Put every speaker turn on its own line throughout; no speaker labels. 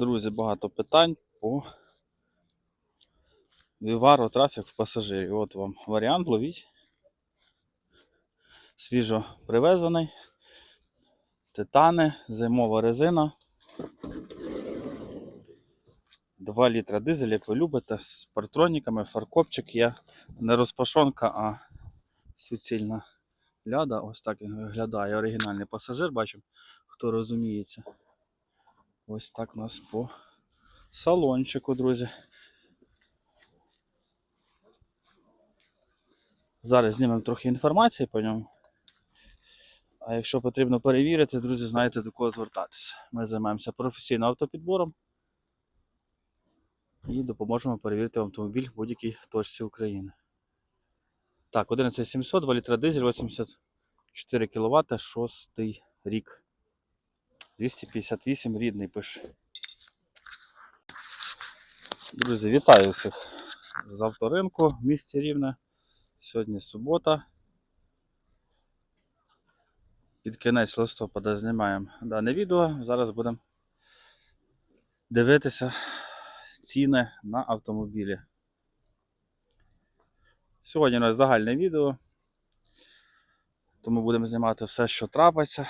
Друзі, багато питань по Віваро трафік в пасажирів. От вам варіант, ловіть. Свіжо привезений. Титани, зимова резина. 2 літра дизель, як ви любите, з партроніками, фаркопчик є. Не розпашонка, а суцільна ляда. Ось так він виглядає. Оригінальний пасажир, бачимо, хто розуміється. Ось так у нас по салончику, друзі. Зараз знімемо трохи інформації по ньому. А якщо потрібно перевірити, друзі, знаєте до кого звертатися. Ми займаємося професійним автопідбором і допоможемо перевірити автомобіль в будь-якій точці України. Так, 11700, 2 літра дизель, 84 кВт, 6 рік. 258 рідний пише. Друзі, вітаю всіх з авторинку в місті Рівне. Сьогодні субота. Під кінець листопада знімаємо дане відео. Зараз будемо дивитися ціни на автомобілі. Сьогодні у нас загальне відео, тому будемо знімати все, що трапиться.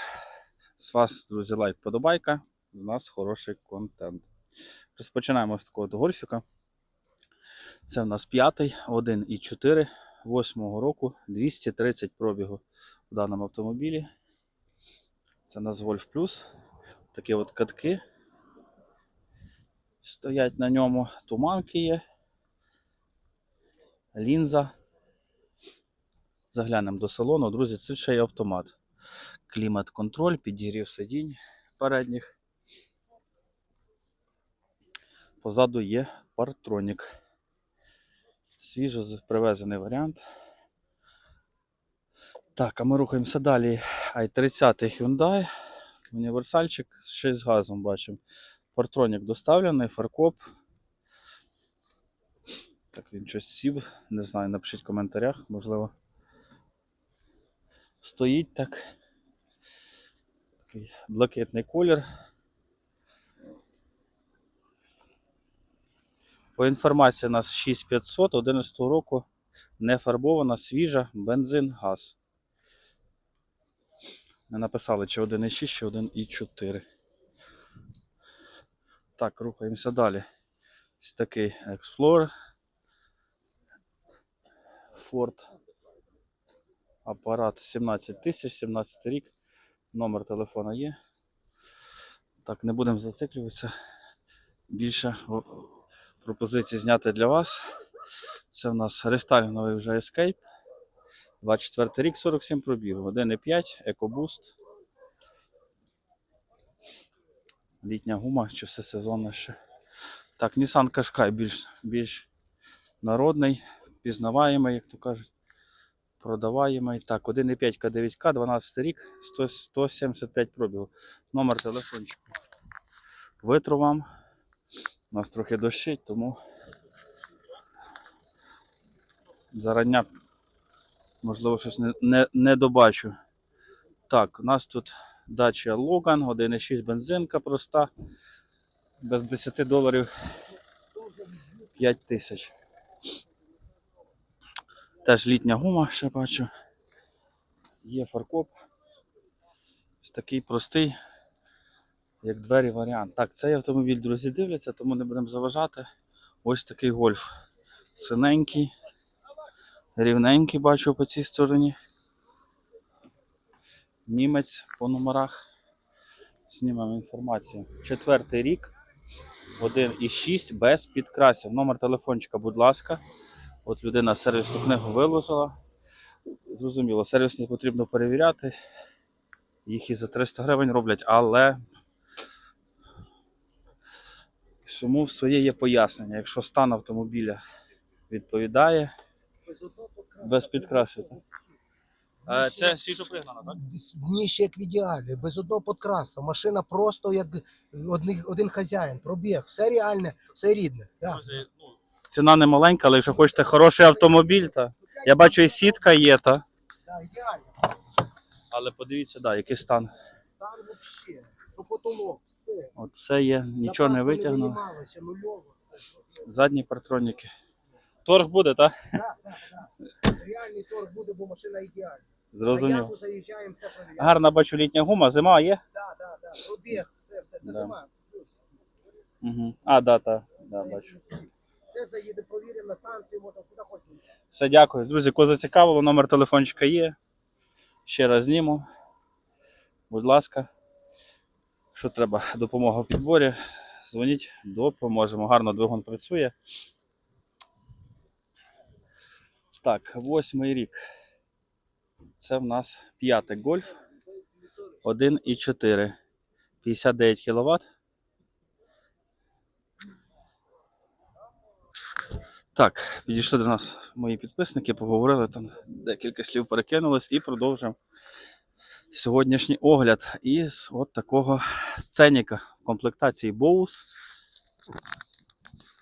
З вас, друзі, лайк, подобайка. З нас хороший контент. Розпочинаємо з такого гольфіка. Це в нас п'ятий, 1,4 8 року, 230 пробігу в даному автомобілі. Це у нас Golf Plus. Такі от катки стоять на ньому, туманки є, лінза. Заглянемо до салону. Друзі, це ще й автомат. Клімат-контроль, підігрів сидінь передніх. Позаду є партронік. Свіжо привезений варіант. Так, а ми рухаємося далі. i30 Hyundai. Універсальчик ще з газом бачимо. Партронік доставлений, фаркоп. Так, він щось сів. Не знаю, напишіть в коментарях, можливо. Стоїть так. Такий блакитний колір. По інформації у нас 6500 11 року не фарбована, свіжа, бензин, газ. Не написали, чи 1,6, чи 1,4. Так, рухаємося далі. Ось такий Explorer. Ford. Апарат 17 тисяч, 17 рік. Номер телефона є. Так, не будемо зациклюватися. Більше пропозицій зняти для вас. Це в нас рестайлінговий вже Escape. 24 рік, 47 пробігу. 1,5, EcoBoost. Літня гума чи все сезонне ще. Так, Nissan Qashqai більш, більш народний, пізнаваємий, як то кажуть. Продаваємий. Так, 1,5 К9К, 12 рік, 100, 175 пробігу. Номер телефончику. Витру вам. У нас трохи дощить, тому зарання, можливо, щось не, не, не добачу. Так, у нас тут дача Логан, 1,6 бензинка проста. Без 10 доларів 5 тисяч. Теж літня гума, ще бачу. Є фаркоп. Ось такий простий, як двері варіант. Так, цей автомобіль, друзі, дивляться, тому не будемо заважати. Ось такий гольф. Синенький, рівненький бачу по цій стороні. Німець по номерах. Знімемо інформацію. Четвертий рік. 1,6 без підкрасів. Номер телефончика, будь ласка. От людина сервісну книгу виложила. Зрозуміло, сервісні потрібно перевіряти. Їх і за 300 гривень роблять, але всьому своє є пояснення. Якщо стан автомобіля відповідає без підкрасів. так? Е, Це свіжо пригнано, так?
Дніще як в ідеалі, без одного подкраса. Машина просто як один, один хазяїн, пробіг, все реальне, все рідне.
Друзі, ну, Ціна не маленька, але якщо хочете хороший автомобіль, то я бачу і сітка є, та. Але подивіться, да, який стан.
Стан вообще. що потолок, все.
От все є, нічого не
все.
Задні партроніки. Торг буде, так?
Так, так, так. Реальний торг буде, бо машина ідеальна.
Зрозумів.
Заїжджаємо, все перевіряємо.
Гарна бачу літня гума, зима є?
Так, так, так. Пробіг, все, все. Це
Да.
зима.
Угу. А, да, та, да, бачу.
Все заїде, провіримо на станцію, можна куди хочемо.
Все, дякую. Друзі, кого зацікавило, номер телефончика є. Ще раз зніму. Будь ласка. Що треба? Допомога в підборі. Дзвоніть, допоможемо. Гарно двигун працює. Так, восьмий рік. Це в нас п'ятий гольф. 1,4. 59 кВт. Так, підійшли до нас мої підписники, поговорили там декілька слів перекинулись і продовжуємо сьогоднішній огляд із от такого сценіка в комплектації Bose.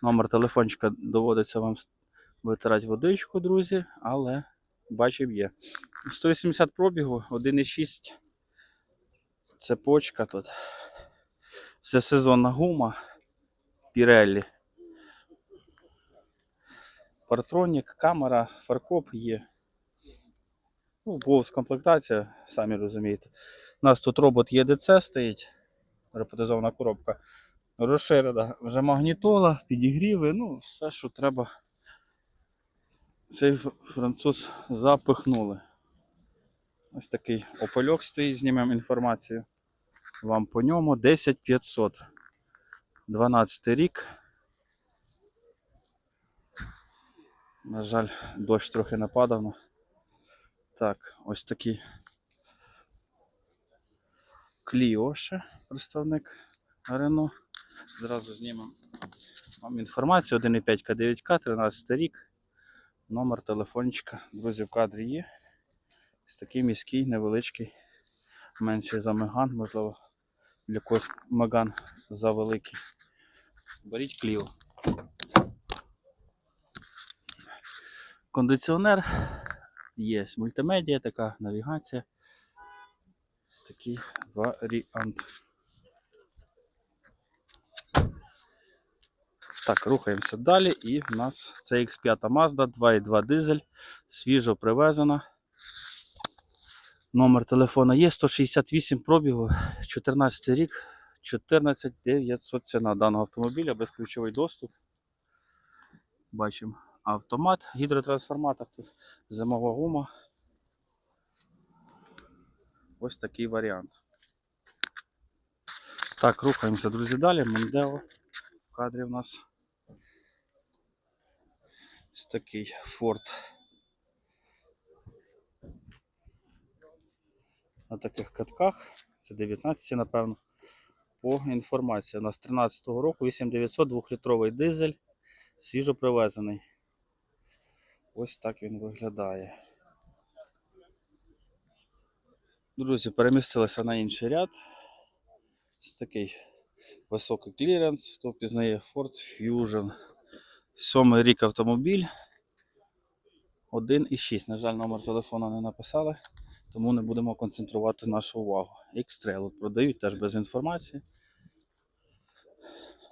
Номер телефончика доводиться вам витирати водичку, друзі, але бачив є. 180 пробігу, 1,6 цепочка тут. Це сезонна гума Pirelli. Партронік, камера, фаркоп є. Ну, повз комплектація, самі розумієте. У нас тут робот ЄДЦ стоїть, роботизована коробка. Розширена вже магнітола, підігріви, ну, все, що треба. Цей француз запихнули. Ось такий опальок стоїть, знімемо інформацію. Вам по ньому 10500. 12 рік. На жаль, дощ трохи нападав. ну. Так, ось такий Кліо ще представник Рено. Зразу знімемо вам інформацію. 1,5 К9К, 13 рік. Номер телефончика. Друзі, в кадрі є. Ось такий міський, невеличкий, менший за Меган, можливо, для когось Меган завеликий. Беріть Кліо. Кондиціонер, є мультимедіа, така навігація. Ось такий варіант. Так, рухаємося далі. І в нас це X5 Mazda 2.2 дизель, свіжо привезена. Номер телефона є 168 пробігу, 14 рік, 14 900 ціна даного автомобіля, безключовий доступ. Бачимо автомат, гідротрансформатор, тут зимова гума. Ось такий варіант. Так, рухаємося, друзі, далі. Мондео в кадрі в нас. Ось такий Ford. На таких катках. Це 19, напевно. По інформації. У нас 13-го року 8900 2-літровий дизель, свіжо привезений. Ось так він виглядає. Друзі, перемістилися на інший ряд. Ось такий високий кліренс. Хто пізнає Ford Fusion. Сьомий рік автомобіль. 1,6. На жаль, номер телефона не написали, тому не будемо концентрувати нашу увагу. X-Trail продають теж без інформації.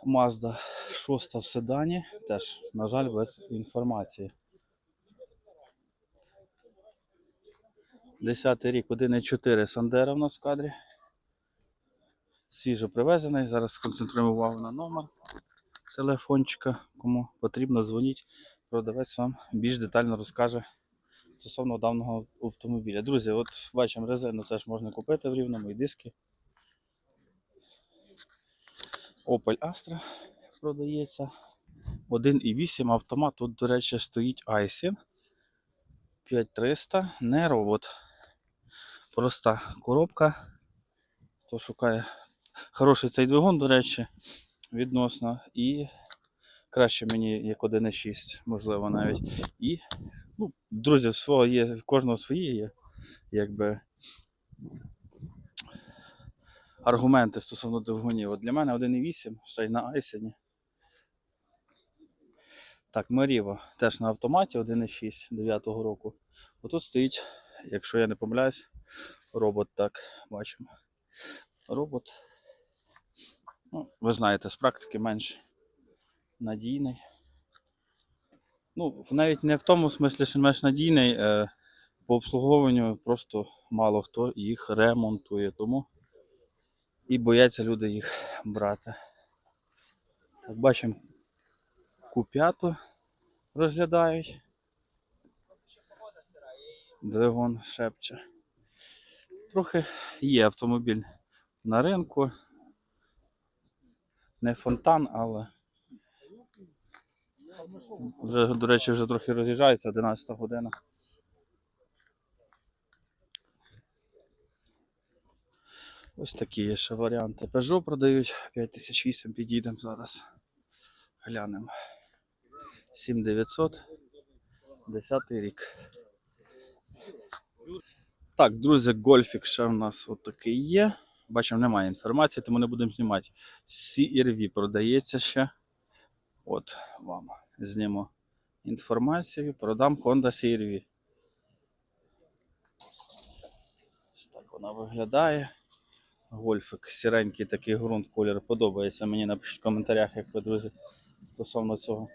Mazda 6 в седані, теж, на жаль, без інформації. 10 рік, 1,4 Сандера в нас в кадрі. Свіжо привезений. Зараз сконцентруємо увагу на номер телефончика. Кому потрібно, дзвоніть. Продавець вам більш детально розкаже стосовно даного автомобіля. Друзі, от бачимо, резину теж можна купити в рівному і диски. Opel Astra продається. 1,8 автомат. Тут, до речі, стоїть Айсін. 5300, не робот. Проста коробка. Хто шукає хороший цей двигун, до речі, відносно. І краще мені як 1,6, можливо, навіть. І, ну, друзі, свого є, кожного свої є, якби. Аргументи стосовно двигунів. От для мене 1,8, ще й на Айсені. Так, Маріва теж на автоматі 1,6 9 року. Отут стоїть, якщо я не помиляюсь, робот так, бачимо. Робот Ну, ви знаєте, з практики менш надійний. Ну, навіть не в тому смислі, що менш надійний, е, по обслуговуванню просто мало хто їх ремонтує, тому і бояться люди їх брати. Так, бачимо, Q5 розглядають. Двигун шепче. Трохи є автомобіль на ринку. Не фонтан, але вже, до речі, вже трохи роз'їжджається 11 година. Ось такі є ще варіанти. Peugeot продають 5008 підійдемо зараз. Глянемо. 7900. 10 рік. Так, друзі, гольфік ще в нас отакий є. Бачимо, немає інформації, тому не будемо знімати. CRV продається ще. От вам зніму інформацію. Продам Honda CRV. Ось так вона виглядає. Гольфик, сіренький такий ґрунт, колір подобається. Мені напишіть в коментарях, як ви, друзі, стосовно цього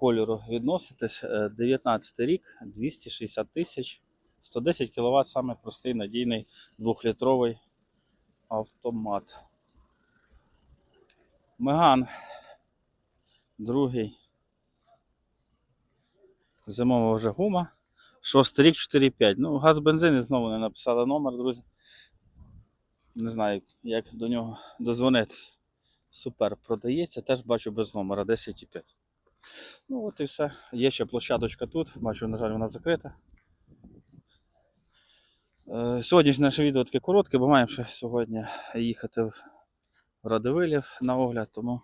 кольору відноситесь. Е, 19 рік, 260 тисяч, 110 кВт, саме простий, надійний, двохлітровий автомат. Меган. Другий. Зимова вже гума. Шостий рік 4,5. Ну, газ бензин знову не написали номер, друзі. Не знаю, як до нього дозвонитися. Супер продається, теж бачу без номера 10,5. Ну от і все. Є ще площадочка тут. Бачу, на жаль, вона закрита. Е, Сьогоднішнє наше відео таке коротке, бо маємо ще сьогодні їхати в Радивилів на огляд. Тому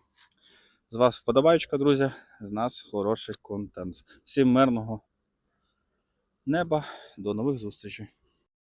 з вас вподобаючка, друзі. З нас хороший контент. Всім мирного неба. До нових зустрічей.